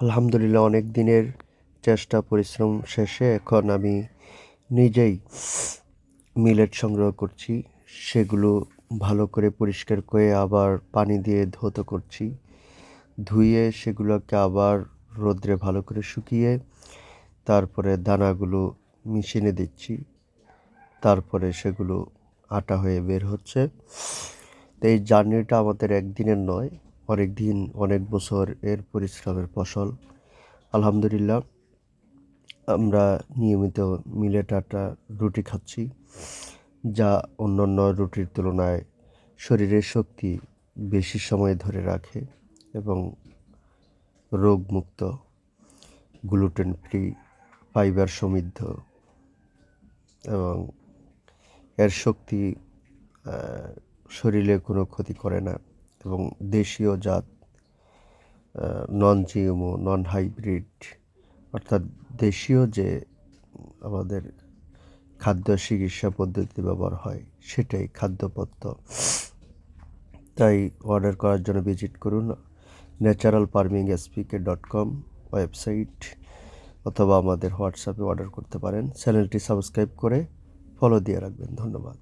আলহামদুলিল্লাহ, অনেক দিনের চেষ্টা, পরিশ্রম শেষে এখন আমি নিজেই মিলেট সংগ্রহ করছি। সেগুলো ভালো করে পরিষ্কার করে আবার পানি দিয়ে ধৌত করছি। ধুয়ে সেগুলোকে আবার রোদ্রে ভালো করে শুকিয়ে তারপরে দানাগুলো মেশিনে দিচ্ছি। তারপরে সেগুলো আটা হয়ে বের হচ্ছে। তো এই জার্নিটা আমাদের একদিনের নয় অনেক দিন, অনেক বছর এর পরিশ্রমের ফসল। আলহামদুলিল্লাহ, আমরা নিয়মিত মিলেট আটা রুটি খাচ্ছি, যা অন্যান্য রুটির তুলনায় শরীরের শক্তি বেশি সময় ধরে রাখে এবং রোগমুক্ত গ্লুটেন ফ্রি ফাইবার সমৃদ্ধ এবং এর শক্তি শরীরে কোনো ক্ষতি করে না। এবং দেশীয় জাত নন জিএমও নন হাইব্রিড অর্থাৎ দেশীয় যে আমাদের খাদ্য চিকিৎসা পদ্ধতি ব্যবহার হয়, সেটাই খাদ্যপত্র তাই অর্ডার করার জন্য ভিজিট করুন natural farming SPK dot com website অথবা আমাদের হোয়াটসঅ্যাপে অর্ডার করতে পারেন। চ্যানেলটি সাবস্ক্রাইব করে ফলো দিয়ে রাখবেন। ধন্যবাদ।